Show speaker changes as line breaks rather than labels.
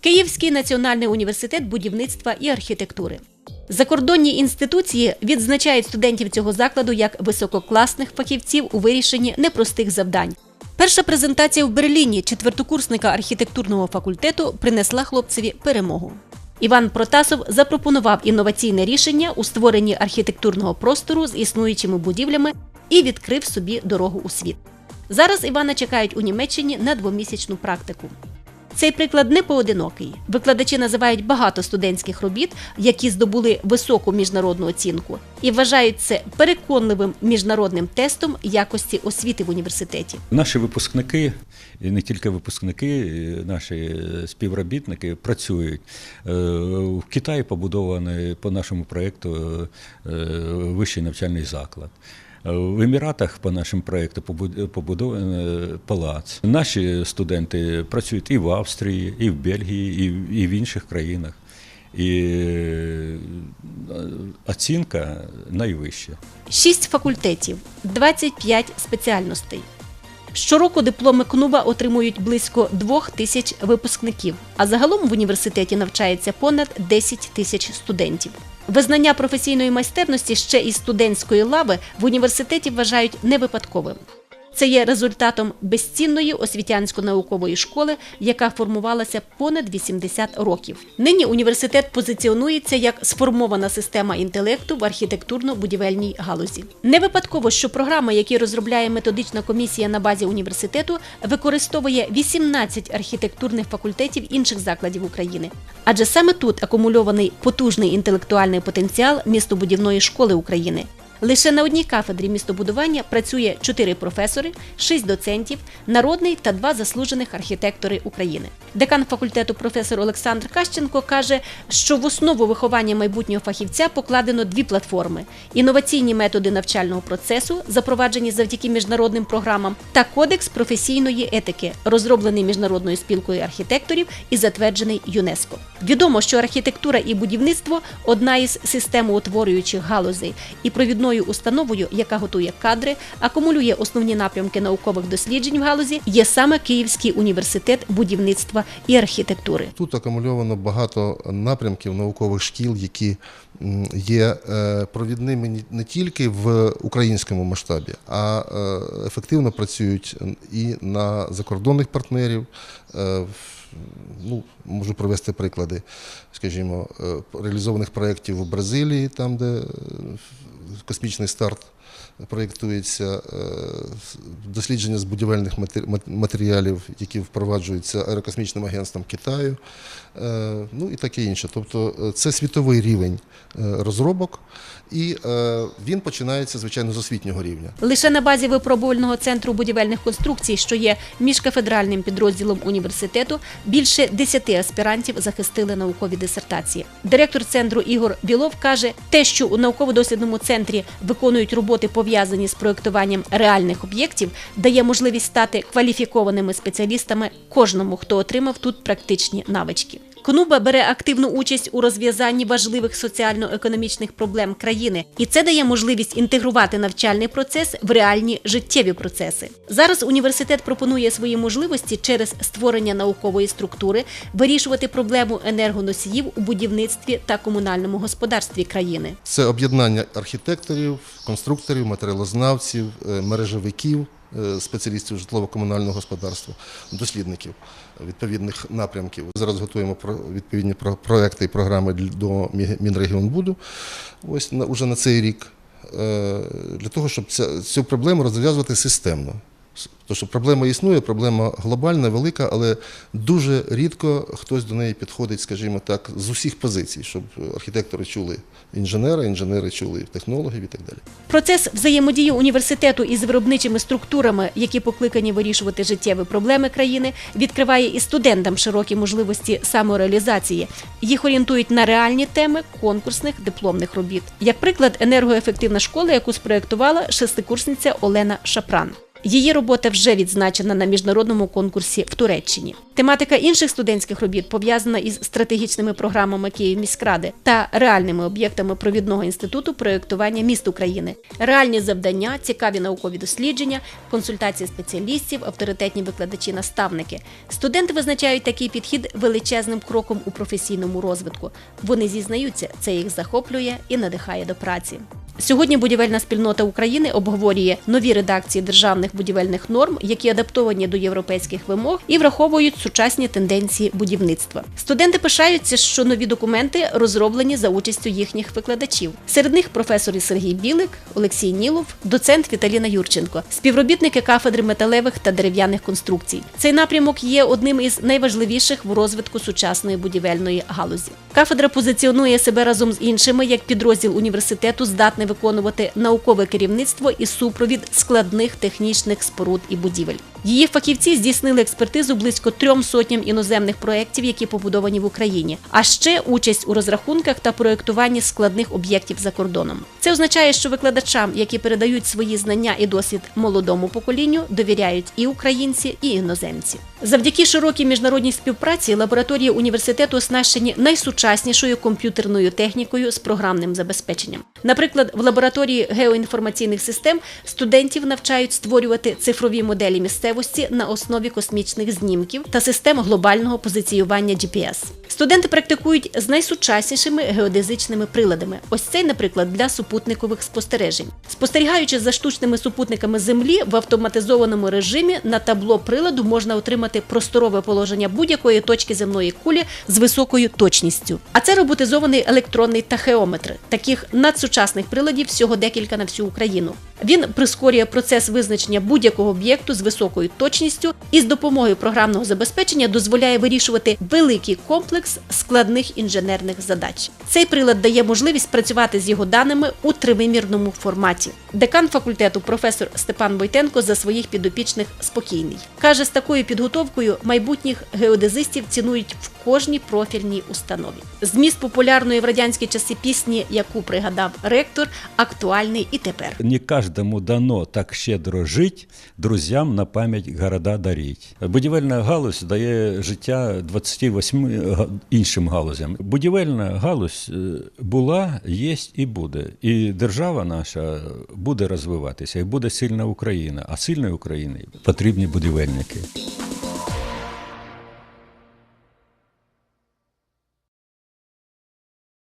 Київський національний університет будівництва і архітектури. Закордонні інституції відзначають студентів цього закладу як висококласних фахівців у вирішенні непростих завдань. Перша презентація в Берліні четвертокурсника архітектурного факультету принесла хлопцеві перемогу. Іван Протасов запропонував інноваційне рішення у створенні архітектурного простору з існуючими будівлями і відкрив собі дорогу у світ. Зараз Івана чекають у Німеччині на двомісячну практику. Цей приклад не поодинокий. Викладачі називають багато студентських робіт, які здобули високу міжнародну оцінку, і вважають це переконливим міжнародним тестом якості освіти в університеті.
Наші випускники, і не тільки випускники, наші співробітники працюють. Е, В Китаї побудований по нашому проєкту е, вищий навчальний заклад. Е, В Еміратах по нашому проєкту побуд- побудований палац. Наші студенти працюють і в Австрії, і в Бельгії, і в- і в інших країнах. І е, оцінка найвища.
Шість факультетів, 25 спеціальностей. Щороку дипломи КНУБА отримують близько двох тисяч випускників, а загалом в університеті навчається понад 10 тисяч студентів. Визнання професійної майстерності ще із студентської лави в університеті вважають не випадковим. Це є результатом безцінної освітянсько-наукової школи, яка формувалася понад 80 років. Нині університет позиціонується як сформована система інтелекту в архітектурно-будівельній галузі. Не випадково, що програми, які розробляє методична комісія на базі університету, використовує 18 архітектурних факультетів інших закладів України. Адже саме тут акумульований потужний інтелектуальний потенціал містобудівної школи України. Лише на одній кафедрі містобудування працює 4 професори, 6 доцентів, народний та два заслужених архітектори України. Декан факультету професор Олександр Кащенко каже, що в основу виховання майбутнього фахівця покладено дві платформи: інноваційні методи навчального процесу, запроваджені завдяки міжнародним програмам, та кодекс професійної етики, розроблений міжнародною спілкою архітекторів і затверджений ЮНЕСКО. Відомо, що архітектура і будівництво одна із системоутворюючих галузей і провідною установою, яка готує кадри, акумулює основні напрямки наукових досліджень в галузі, є саме Київський університет будівництва і архітектури.
Тут акумульовано багато напрямків наукових шкіл, які є е, провідними не тільки в українському масштабі, а е, ефективно працюють і на закордонних партнерів. Ну, можу привести приклади, скажімо, е, реалізованих проєктів в Бразилії, там, де е, космічний старт проєктується, е, дослідження з будівельних матеріалів, які впроваджуються аерокосмічним агентством Китаю, ну і таке інше. Тобто це світовий рівень розробок, і він починається, звичайно, з освітнього рівня.
Лише на базі випробувального центру будівельних конструкцій, що є міжкафедральним підрозділом університету, більше 10 аспірантів захистили наукові дисертації. Директор центру Ігор Білов каже, те, що у науково-дослідному центрі виконують роботи пов'язані з проєктуванням реальних об'єктів, дає можливість стати кваліфікованими спеціалістами кожному, хто отримав тут практичні навички. КНУБА бере активну участь у розв'язанні важливих соціально-економічних проблем країни, і це дає можливість інтегрувати навчальний процес в реальні життєві процеси. Зараз університет пропонує свої можливості через створення наукової структури вирішувати проблему енергоносіїв у будівництві та комунальному господарстві країни.
Це об'єднання архітекторів, конструкторів, матеріалознавців, е, мережевиків, е, спеціалістів житлово-комунального господарства, дослідників відповідних напрямків. Зараз готуємо відповідні про- проекти і програми до Мінрегіонбуду ось на, уже на цей рік, е, для того, щоб цю проблему розв'язувати системно. Тому що проблема існує, проблема глобальна, велика, але дуже рідко хтось до неї підходить, скажімо так, з усіх позицій, щоб архітектори чули інженера, інженери чули технологів і так далі.
Процес взаємодії університету із виробничими структурами, які покликані вирішувати життєві проблеми країни, відкриває і студентам широкі можливості самореалізації. Їх орієнтують на реальні теми конкурсних дипломних робіт. Як приклад, енергоефективна школа, яку спроєктувала шестикурсниця Олена Шапран. Її робота вже відзначена на міжнародному конкурсі в Туреччині. Тематика інших студентських робіт пов'язана із стратегічними програмами Київміськради та реальними об'єктами провідного інституту проєктування міст України. Реальні завдання, цікаві наукові дослідження, консультації спеціалістів, авторитетні викладачі, наставники. Студенти визначають такий підхід величезним кроком у професійному розвитку. Вони зізнаються, це їх захоплює і надихає до праці. Сьогодні будівельна спільнота України обговорює нові редакції державних будівельних норм, які адаптовані до європейських вимог і враховують сучасні тенденції будівництва. Студенти пишаються, що нові документи розроблені за участю їхніх викладачів. Серед них професори Сергій Білик, Олексій Нілов, доцент Віталіна Юрченко, співробітники кафедри металевих та дерев'яних конструкцій. Цей напрямок є одним із найважливіших в розвитку сучасної будівельної галузі. Кафедра позиціонує себе разом з іншими як підрозділ університету, здатний виконувати наукове керівництво і супровід складних технічних споруд і будівель. Її фахівці здійснили експертизу близько трьом сотням іноземних проєктів, які побудовані в Україні, а ще участь у розрахунках та проєктуванні складних об'єктів за кордоном. Це означає, що викладачам, які передають свої знання і досвід молодому поколінню, довіряють і українці, і іноземці. Завдяки широкій міжнародній співпраці лабораторії університету оснащені найсучаснішою комп'ютерною технікою з програмним забезпеченням. Наприклад, в лабораторії геоінформаційних систем студентів навчають створювати цифрові моделі місцевості на основі космічних знімків та систем глобального позиціювання GPS. Студенти практикують з найсучаснішими геодезичними приладами. Ось цей, наприклад, для супутникових спостережень. Спостерігаючи за штучними супутниками Землі в автоматизованому режимі, на табло приладу можна отримати просторове положення будь-якої точки земної кулі з високою точністю. А це роботизований електронний тахеометр. Таких надсучасних приладів всього декілька на всю Україну. Він прискорює процес визначення будь-якого об'єкту з високою точністю і з допомогою програмного забезпечення дозволяє вирішувати великий комплекс складних інженерних задач. Цей прилад дає можливість працювати з його даними у тривимірному форматі. Декан факультету професор Степан Войтенко за своїх підопічних спокійний. Каже, з такою підготовкою майбутніх геодезистів цінують в кожній профільній установі. Зміст популярної в радянські часи пісні, яку пригадав ректор, актуальний і тепер.
Не каждому дано так щедро жить, друзям на пам'ять города даріть. Будівельна галузь дає життя 28 га- іншим галузям. Будівельна галузь е, була, є і буде. І держава наша буде розвиватися, і буде сильна Україна. А сильної України потрібні будівельники.